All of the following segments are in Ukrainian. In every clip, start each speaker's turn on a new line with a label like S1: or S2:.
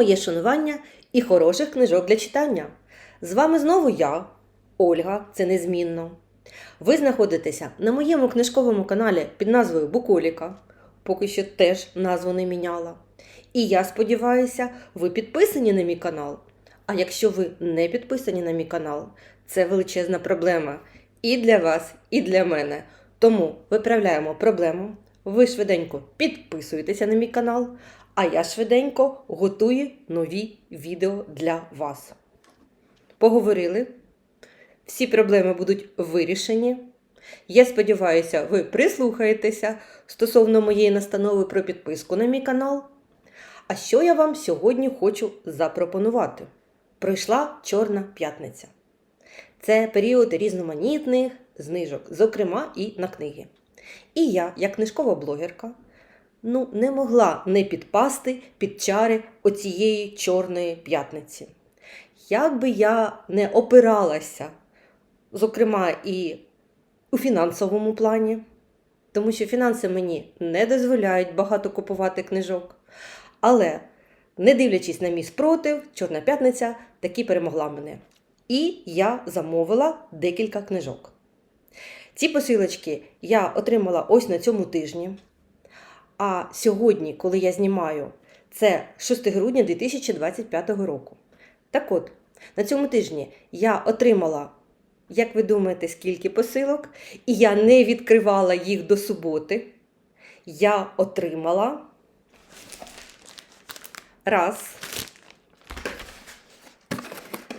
S1: моє шанування і хороших книжок для читання. З вами знову я, Ольга, це незмінно. Ви знаходитеся на моєму книжковому каналі під назвою Буколіка, поки що теж назву не міняла. І я сподіваюся, ви підписані на мій канал. А якщо ви не підписані на мій канал, це величезна проблема і для вас, і для мене. Тому виправляємо проблему. Ви швиденько підписуєтеся на мій канал, а я швиденько готую нові відео для вас. Поговорили. Всі проблеми будуть вирішені. Я сподіваюся, ви прислухаєтеся стосовно моєї настанови про підписку на мій канал. А що я вам сьогодні хочу запропонувати? Пройшла Чорна п'ятниця. Це період різноманітних знижок, зокрема і на книги. І я, як книжкова блогерка, ну, не могла не підпасти під чари оцієї Чорної п'ятниці. Як би я не опиралася, зокрема і у фінансовому плані, тому що фінанси мені не дозволяють багато купувати книжок. Але, не дивлячись на мій спротив, Чорна п'ятниця таки перемогла мене. І я замовила декілька книжок. Ці посилочки я отримала ось на цьому тижні. А сьогодні, коли я знімаю, це 6 грудня 2025 року. Так от, на цьому тижні я отримала, як ви думаєте, скільки посилок, і я не відкривала їх до суботи. Я отримала раз,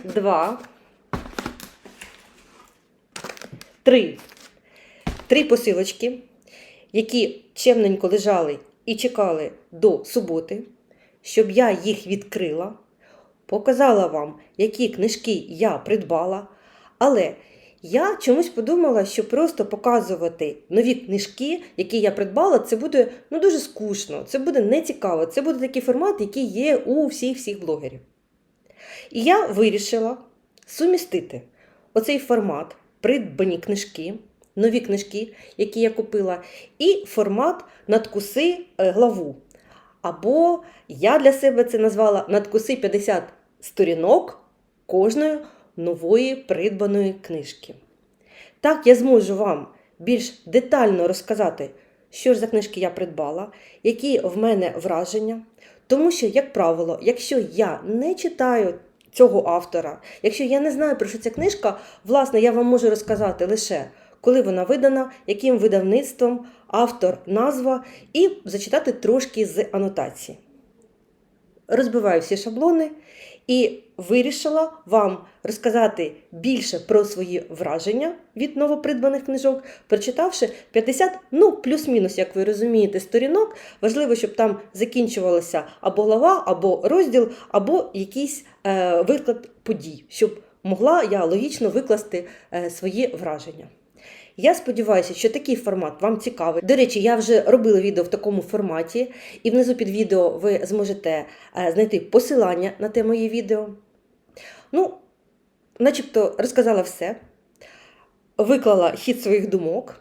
S1: два, три. Три посилочки, які чемненько лежали і чекали до суботи, щоб я їх відкрила, показала вам, які книжки я придбала. Але я чомусь подумала, що просто показувати нові книжки, які я придбала, це буде ну, дуже скучно, це буде нецікаво, це буде такий формат, який є у всіх всіх блогерів. І я вирішила сумістити оцей формат, придбані книжки, нові книжки, які я купила, і формат надкуси е, главу. Або я для себе це назвала надкуси 50 сторінок кожної нової придбаної книжки. Так я зможу вам більш детально розказати, що ж за книжки я придбала, які в мене враження. Тому що, як правило, якщо я не читаю цього автора, якщо я не знаю, про що ця книжка, власне, я вам можу розказати лише, коли вона видана, яким видавництвом, автор, назва, і зачитати трошки з анотації. Розбиваю всі шаблони і вирішила вам розказати більше про свої враження від новопридбаних книжок, прочитавши 50, ну, плюс-мінус, як ви розумієте, сторінок. Важливо, щоб там закінчувалася або глава, або розділ, або якийсь е, виклад подій, щоб могла я логічно викласти е, свої враження. Я сподіваюся, що такий формат вам цікавий. До речі, я вже робила відео в такому форматі, і внизу під відео ви зможете знайти посилання на те моє відео. Ну, начебто розказала все, виклала хід своїх думок.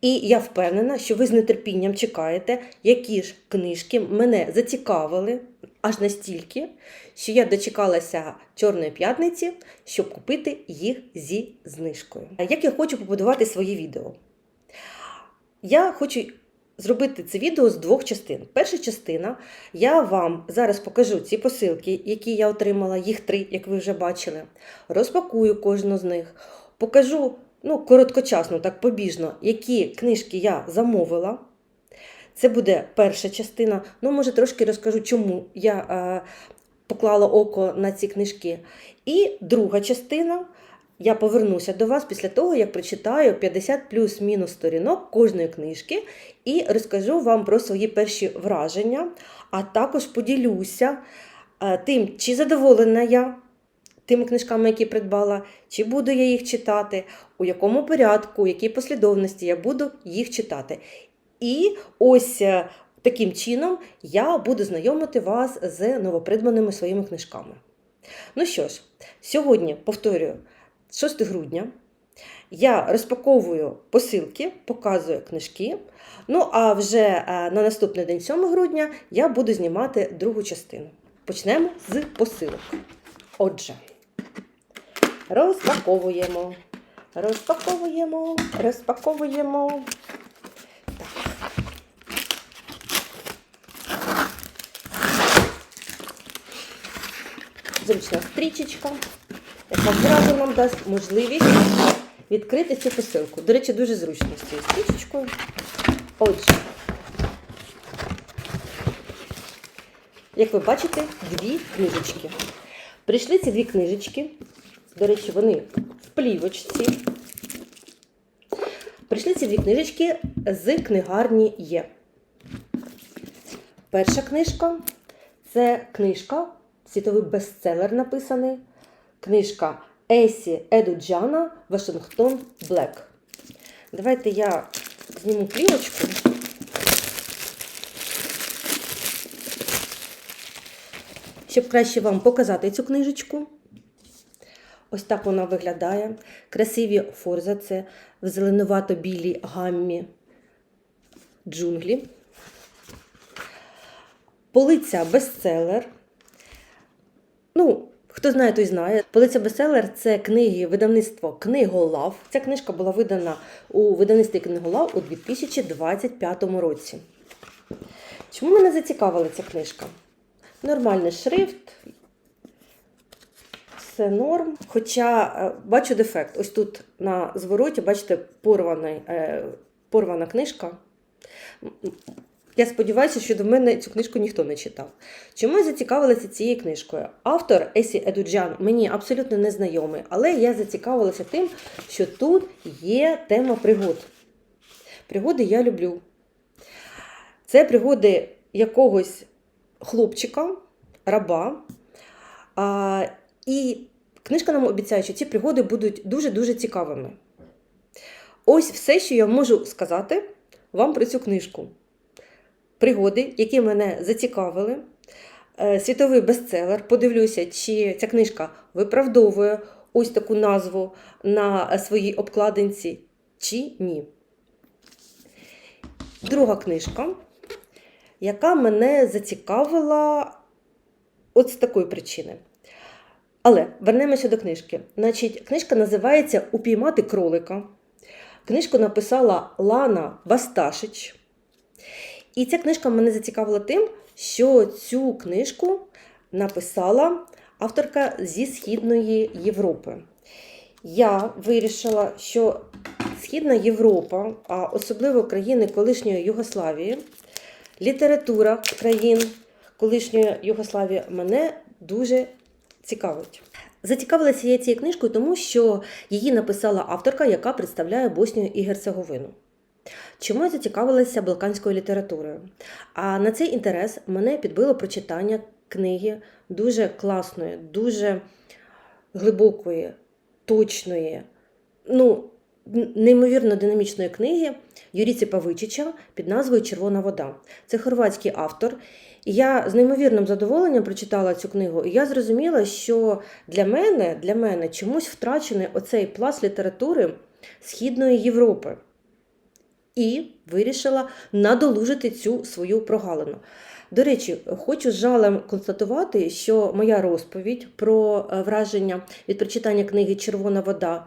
S1: І я впевнена, що ви з нетерпінням чекаєте, які ж книжки мене зацікавили аж настільки, що я дочекалася Чорної п'ятниці, щоб купити їх зі знижкою. Як я хочу побудувати своє відео? Я хочу зробити це відео з двох частин. Перша частина, я вам зараз покажу ці посилки, які я отримала, їх три, як ви вже бачили. Розпакую кожну з них, покажу ну, короткочасно, так побіжно, які книжки я замовила. Це буде перша частина. Ну, може, трошки розкажу, чому я е, поклала око на ці книжки. І друга частина. Я повернуся до вас після того, як прочитаю 50 плюс-мінус сторінок кожної книжки і розкажу вам про свої перші враження, а також поділюся е, тим, чи задоволена я тими книжками, які придбала, чи буду я їх читати, у якому порядку, у якій послідовності я буду їх читати. І ось е, таким чином я буду знайомити вас з новопридбаними своїми книжками. Ну що ж, сьогодні повторюю, 6 грудня. Я розпаковую посилки, показую книжки. Ну, а вже е, на наступний день, 7 грудня, я буду знімати другу частину. Почнемо з посилок. Отже, розпаковуємо, розпаковуємо, розпаковуємо. Так. Зручна стрічечка, яка зразу нам дасть можливість відкрити цю посилку. До речі, дуже зручно з цією стрічечкою. Отже, як ви бачите, дві книжечки. Прийшли ці дві книжечки. До речі, вони в плівочці. Прийшли ці дві книжечки з книгарні Є. Перша книжка це книжка, світовий бестселер написаний. Книжка Есі Едуджана Вашингтон Блек. Давайте я зніму плівочку. Щоб краще вам показати цю книжечку. Ось так вона виглядає. Красиві форза це в зеленувато-білій гаммі джунглі. Полиця бестселер. Ну, хто знає, той знає. Полиця бестселер це книги видавництво Книголав. Ця книжка була видана у видавництві Книголав у 2025 році. Чому мене зацікавила ця книжка? Нормальний шрифт, все норм. Хоча е, бачу дефект. Ось тут на звороті, бачите, порваний, е, порвана книжка. Я сподіваюся, що до мене цю книжку ніхто не читав. Чому я зацікавилася цією книжкою? Автор Есі Едуджан мені абсолютно не знайомий, але я зацікавилася тим, що тут є тема пригод. Пригоди я люблю. Це пригоди якогось хлопчика, раба. А, і книжка нам обіцяє, що ці пригоди будуть дуже-дуже цікавими. Ось все, що я можу сказати вам про цю книжку. Пригоди, які мене зацікавили. Е, Світовий бестселер. Подивлюся, чи ця книжка виправдовує ось таку назву на своїй обкладинці, чи ні. Друга книжка, яка мене зацікавила от з такої причини. Але вернемося до книжки. Значить, книжка називається Упіймати кролика. Книжку написала Лана Басташич. І ця книжка мене зацікавила тим, що цю книжку написала авторка зі Східної Європи. Я вирішила, що Східна Європа, а особливо країни колишньої Югославії, література країн колишньої Югославії мене дуже цікавить. Зацікавилася я цією книжкою, тому що її написала авторка, яка представляє Боснію і Герцеговину. Чому я зацікавилася балканською літературою? А на цей інтерес мене підбило прочитання книги дуже класної, дуже глибокої, точної, ну, неймовірно динамічної книги Юріці Павичича під назвою Червона вода. Це хорватський автор. І я з неймовірним задоволенням прочитала цю книгу, і я зрозуміла, що для мене, для мене чомусь втрачений оцей пласт літератури Східної Європи. І вирішила надолужити цю свою прогалину. До речі, хочу з жалем констатувати, що моя розповідь про е, враження від прочитання книги Червона вода.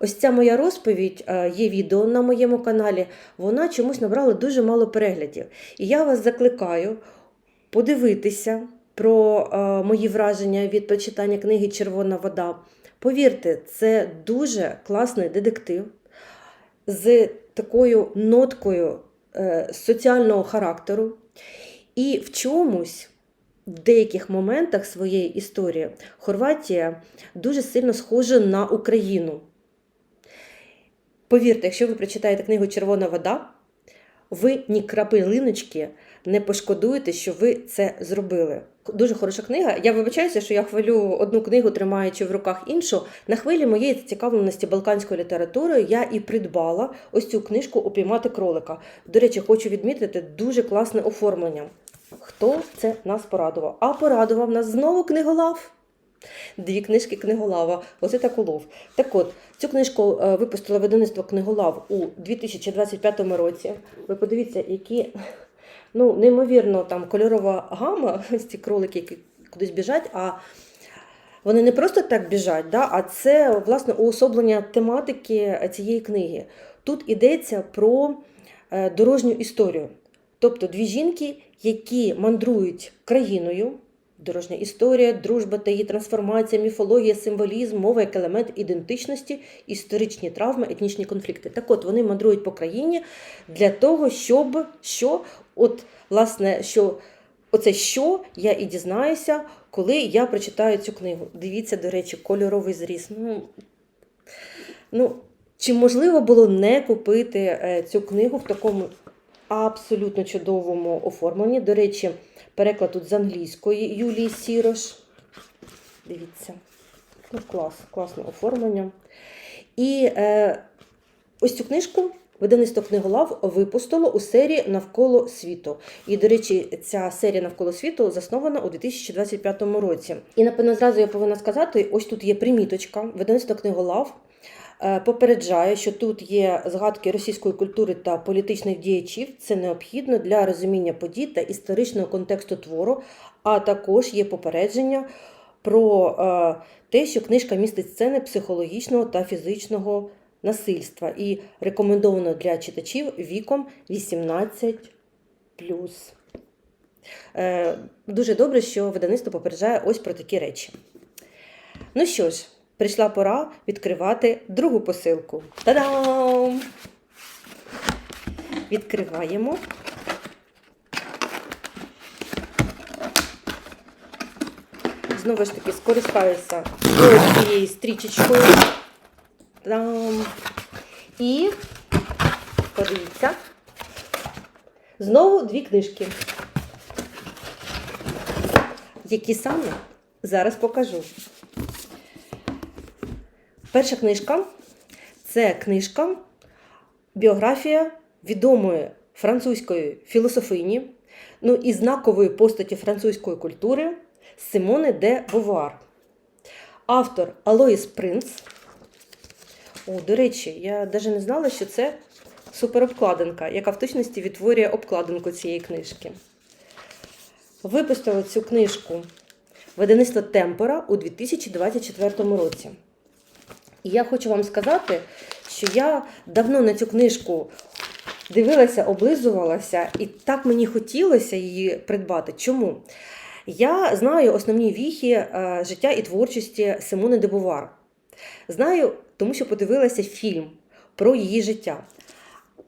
S1: Ось ця моя розповідь, е, є відео на моєму каналі, вона чомусь набрала дуже мало переглядів. І я вас закликаю подивитися про е, мої враження від прочитання книги Червона вода. Повірте, це дуже класний детектив з такою ноткою е, соціального характеру. І в чомусь, в деяких моментах своєї історії, Хорватія дуже сильно схожа на Україну. Повірте, якщо ви прочитаєте книгу Червона вода, ви ні крапелиночки не пошкодуєте, що ви це зробили. Дуже хороша книга. Я вибачаюся, що я хвалю одну книгу, тримаючи в руках іншу. На хвилі моєї зацікавленості балканською літературою я і придбала ось цю книжку Упіймати кролика. До речі, хочу відмітити дуже класне оформлення. Хто це нас порадував? А порадував нас знову книголав. Дві книжки книголава. Оце так улов. Так от, цю книжку е, випустило видавництво книголав у 2025 році. Ви подивіться, які ну, неймовірно там кольорова гама, ось ці кролики, які кудись біжать, а вони не просто так біжать, да, а це власне уособлення тематики цієї книги. Тут йдеться про е, дорожню історію. Тобто дві жінки, які мандрують країною. Дорожня історія, дружба та її трансформація, міфологія, символізм, мова як елемент ідентичності, історичні травми, етнічні конфлікти. Так от вони мандрують по країні для того, щоб що, от, власне, що оце що я і дізнаюся, коли я прочитаю цю книгу. Дивіться, до речі, кольоровий зріз. Ну, ну, чи можливо було не купити е, цю книгу в такому абсолютно чудовому оформленні? До речі, переклад тут з англійської Юлії Сірош. Дивіться. Ну, клас, класне оформлення. І е, ось цю книжку видавництво книголав випустило у серії Навколо світу. І, до речі, ця серія Навколо світу заснована у 2025 році. І напевно зразу я повинна сказати: ось тут є приміточка. Видавництво книголав е, попереджає, що тут є згадки російської культури та політичних діячів. Це необхідно для розуміння подій та історичного контексту твору, а також є попередження про е, те, що книжка містить сцени психологічного та фізичного насильства і рекомендовано для читачів віком 18. Е, дуже добре, що видавництво попереджає ось про такі речі. Ну що ж, прийшла пора відкривати другу посилку. Та-дам! Відкриваємо. Знову ж таки, скористаюся цією стрічечкою. І подивіться. Знову дві книжки. Які саме зараз покажу. Перша книжка це книжка біографія відомої французької філософині, ну і знакової постаті французької культури Симони де Бовуар. Автор Алоїс Принц. О, до речі, я навіть не знала, що це суперобкладинка, яка в точності відтворює обкладинку цієї книжки. Випустила цю книжку видавництво Темпора у 2024 році. І я хочу вам сказати, що я давно на цю книжку дивилася, облизувалася, і так мені хотілося її придбати. Чому? Я знаю основні віхи е, життя і творчості Симони де Бувар. Знаю, тому що подивилася фільм про її життя.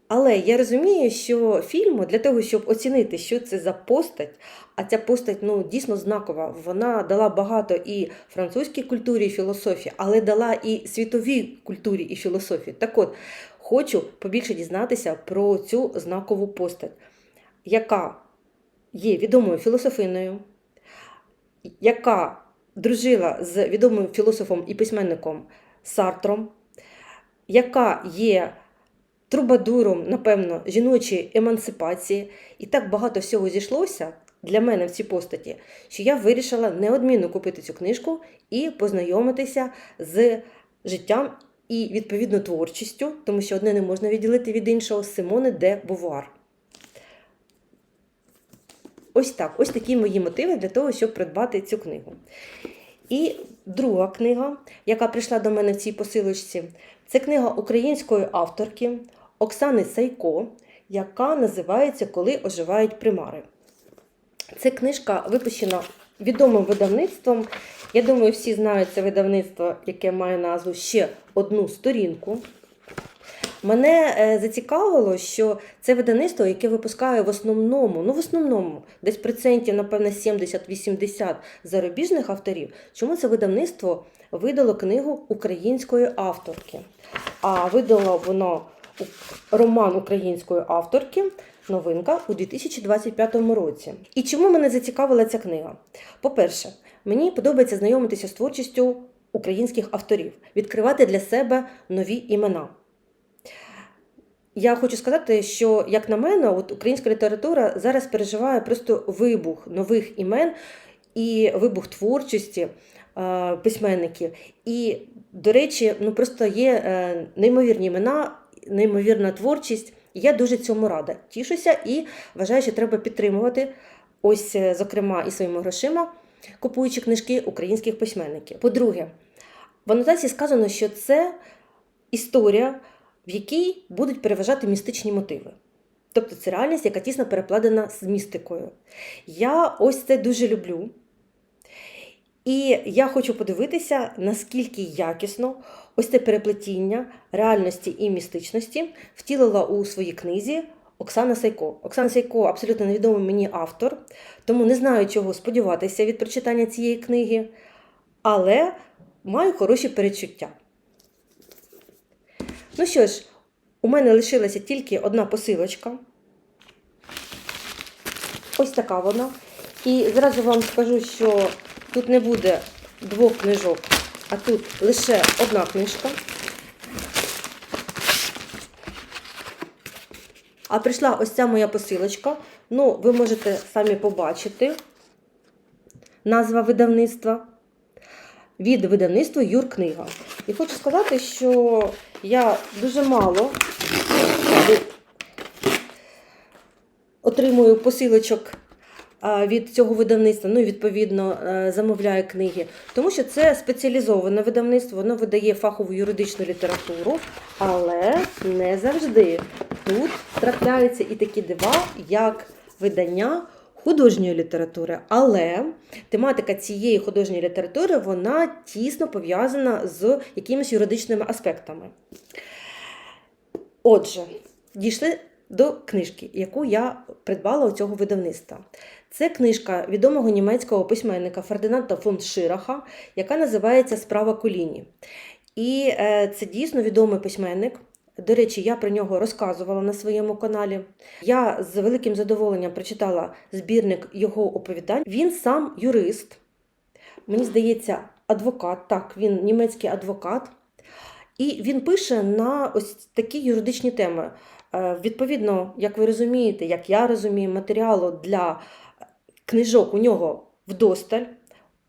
S1: Але я розумію, що фільму для того, щоб оцінити, що це за постать, а ця постать ну, дійсно знакова. Вона дала багато і французькій культурі і філософії, але дала і світовій культурі і філософії. Так от, хочу побільше дізнатися про цю знакову постать, яка є відомою філософиною, яка дружила з відомим філософом і письменником Сартром, яка є трубадуром, напевно, жіночої емансипації, і так багато всього зійшлося для мене в цій постаті, що я вирішила неодмінно купити цю книжку і познайомитися з життям і відповідно творчістю, тому що одне не можна відділити від іншого Симони де Бувуар. Ось так, ось такі мої мотиви для того, щоб придбати цю книгу. І друга книга, яка прийшла до мене в цій посилочці, це книга української авторки Оксани Сайко, яка називається Коли оживають примари. Це книжка випущена відомим видавництвом. Я думаю, всі знають це видавництво, яке має назву ще одну сторінку. Мене е, зацікавило, що це видавництво, яке випускає в основному, ну в основному, десь процентів, напевно, 70-80 зарубіжних авторів. Чому це видавництво видало книгу української авторки? А видало воно роман української авторки. Новинка у 2025 році. І чому мене зацікавила ця книга? По-перше, мені подобається знайомитися з творчістю українських авторів, відкривати для себе нові імена. Я хочу сказати, що, як на мене, от українська література зараз переживає просто вибух нових імен і вибух творчості е, письменників. І, до речі, ну просто є е, неймовірні імена, неймовірна творчість. Я дуже цьому рада. Тішуся і вважаю, що треба підтримувати ось, е, зокрема, і своїми грошима купуючи книжки українських письменників. По-друге, в анотації сказано, що це історія, в якій будуть переважати містичні мотиви. Тобто це реальність, яка тісно перекладена з містикою. Я ось це дуже люблю. І я хочу подивитися, наскільки якісно ось це переплетіння реальності і містичності втілила у своїй книзі Оксана Сайко. Оксана Сайко абсолютно невідомий мені автор, тому не знаю, чого сподіватися від прочитання цієї книги, але маю хороші перечуття. Ну що ж, у мене лишилася тільки одна посилочка. Ось така вона. І зразу вам скажу, що тут не буде двох книжок, а тут лише одна книжка. А прийшла ось ця моя посилочка. Ну, ви можете самі побачити назва видавництва. Від видавництва Юркнига. І хочу сказати, що я дуже мало отримую посилочок від цього видавництва, ну і відповідно е, замовляю книги, тому що це спеціалізоване видавництво, воно видає фахову юридичну літературу, але не завжди. Тут трапляються і такі дива, як видання художньої літератури. Але тематика цієї художньої літератури вона тісно пов'язана з якимись юридичними аспектами. Отже, дійшли до книжки, яку я придбала у цього видавництва. Це книжка відомого німецького письменника Фердинанда фон Шираха, яка називається Справа коліні. І е, це дійсно відомий письменник. До речі, я про нього розказувала на своєму каналі. Я з великим задоволенням прочитала збірник його оповідань. Він сам юрист, мені здається, адвокат. Так, він німецький адвокат. І він пише на ось такі юридичні теми. Е, Відповідно, як ви розумієте, як я розумію, матеріалу для книжок у нього вдосталь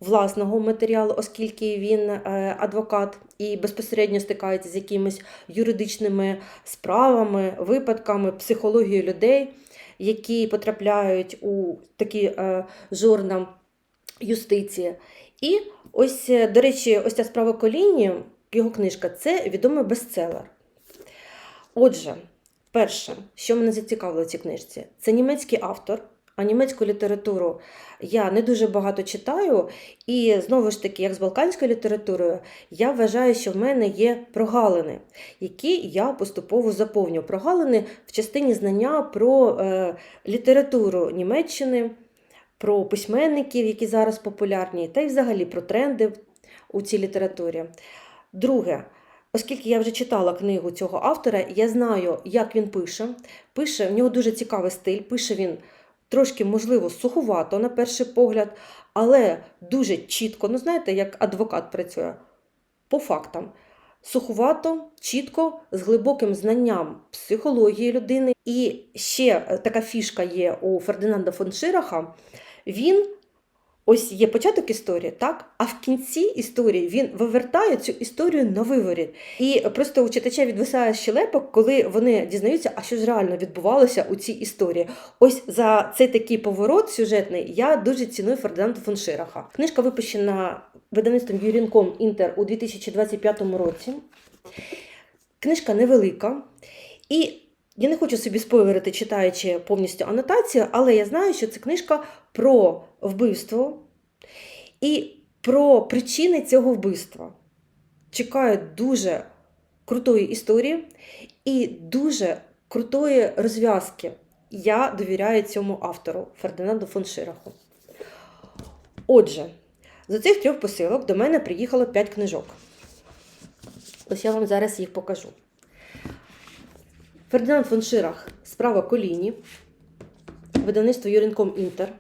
S1: власного матеріалу, оскільки він е, адвокат і безпосередньо стикається з якимись юридичними справами, випадками, психологією людей, які потрапляють у такі е, жорна юстиції. І ось, е, до речі, ось ця справа коліні, його книжка це відомий бестселер. Отже, перше, що мене зацікавило в цій книжці, це німецький автор. А німецьку літературу я не дуже багато читаю, і знову ж таки, як з балканською літературою, я вважаю, що в мене є прогалини, які я поступово заповню. Прогалини в частині знання про е, літературу Німеччини, про письменників, які зараз популярні, та й взагалі про тренди у цій літературі. Друге, Оскільки я вже читала книгу цього автора, я знаю, як він пише. Пише, в нього дуже цікавий стиль, пише він трошки, можливо, суховато на перший погляд, але дуже чітко, ну знаєте, як адвокат працює по фактам. Суховато, чітко, з глибоким знанням психології людини. І ще така фішка є у Фердинанда фон Шираха. Він Ось є початок історії, так? А в кінці історії він вивертає цю історію на виворіт. І просто у читача відвисає щелепок, коли вони дізнаються, а що ж реально відбувалося у цій історії. Ось за цей такий поворот сюжетний я дуже ціную Фердинанда фон Шираха. Книжка випущена видавництвом Юрінком Інтер у 2025 році. Книжка невелика. І я не хочу собі спойлерити, читаючи повністю анотацію, але я знаю, що це книжка про вбивство і про причини цього вбивства. Чекаю дуже крутої історії і дуже крутої розв'язки. Я довіряю цьому автору Фердинанду фон Шираху. Отже, з цих трьох посилок до мене приїхало 5 книжок. Ось я вам зараз їх покажу. Фердинанд фон Ширах Справа коліні, видавництво Юрінком Інтер.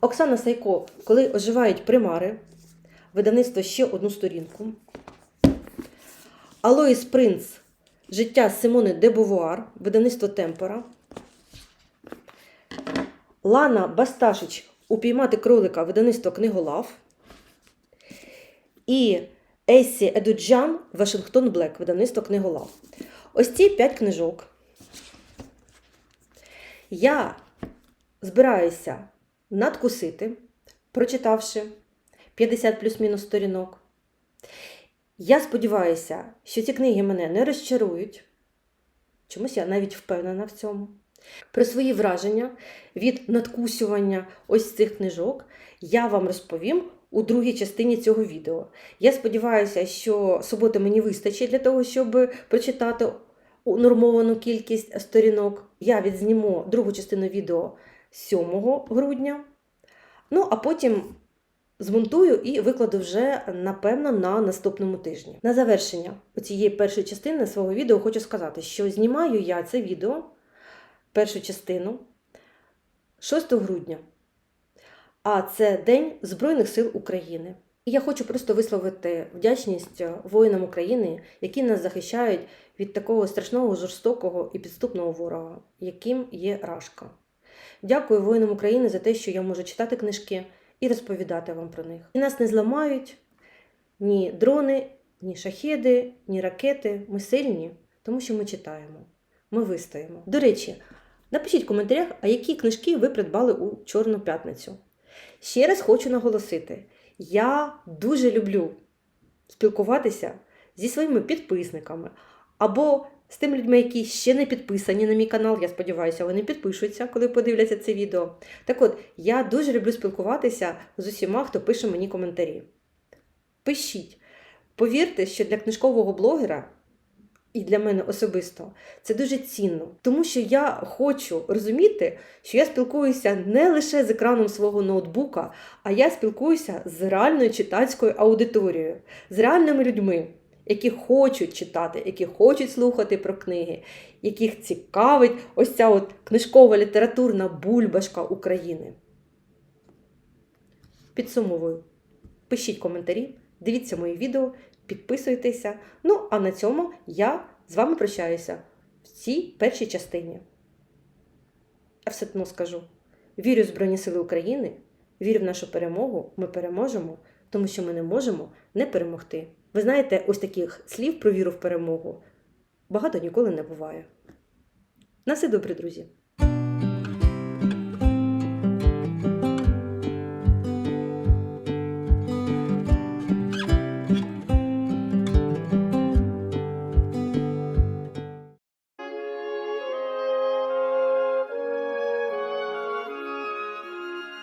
S1: Оксана Сайко, коли оживають примари, видавництво ще одну сторінку. Алоїс Принц Життя Симони де Бувуар, видавництво Темпора. Лана Басташич Упіймати кролика, видавництво Книголав. І Есі Едуджан Вашингтон Блек, видавництво Книголав. Ось ці п'ять книжок. Я збираюся надкусити, прочитавши 50 плюс-мінус сторінок. Я сподіваюся, що ці книги мене не розчарують. Чомусь я навіть впевнена в цьому. Про свої враження від надкусювання ось цих книжок я вам розповім у другій частині цього відео. Я сподіваюся, що суботи мені вистачить для того, щоб прочитати нормовану кількість сторінок. Я відзніму другу частину відео 7 грудня. Ну, а потім змонтую і викладу вже, напевно, на наступному тижні. На завершення цієї першої частини свого відео хочу сказати, що знімаю я це відео, першу частину 6 грудня. А це День Збройних сил України. І я хочу просто висловити вдячність воїнам України, які нас захищають від такого страшного, жорстокого і підступного ворога, яким є Рашка. Дякую воїнам України за те, що я можу читати книжки і розповідати вам про них. І нас не зламають ні дрони, ні шахеди, ні ракети. Ми сильні, тому що ми читаємо. Ми вистоїмо. До речі, напишіть в коментарях, а які книжки ви придбали у Чорну п'ятницю. Ще раз хочу наголосити: я дуже люблю спілкуватися зі своїми підписниками або з тими людьми, які ще не підписані на мій канал. Я сподіваюся, вони підпишуться, коли подивляться це відео. Так от, я дуже люблю спілкуватися з усіма, хто пише мені коментарі. Пишіть. Повірте, що для книжкового блогера і для мене особисто це дуже цінно, тому що я хочу розуміти, що я спілкуюся не лише з екраном свого ноутбука, а я спілкуюся з реальною читацькою аудиторією, з реальними людьми, які хочуть читати, які хочуть слухати про книги, яких цікавить ось ця от книжкова літературна бульбашка України. Підсумовую. Пишіть коментарі, дивіться мої відео, підписуйтеся. Ну, а на цьому я з вами прощаюся в цій першій частині. Я все одно скажу: вірю в Збройні Сили України, вірю в нашу перемогу, ми переможемо, тому що ми не можемо не перемогти. Ви знаєте, ось таких слів про віру в перемогу багато ніколи не буває. На все добре, друзі!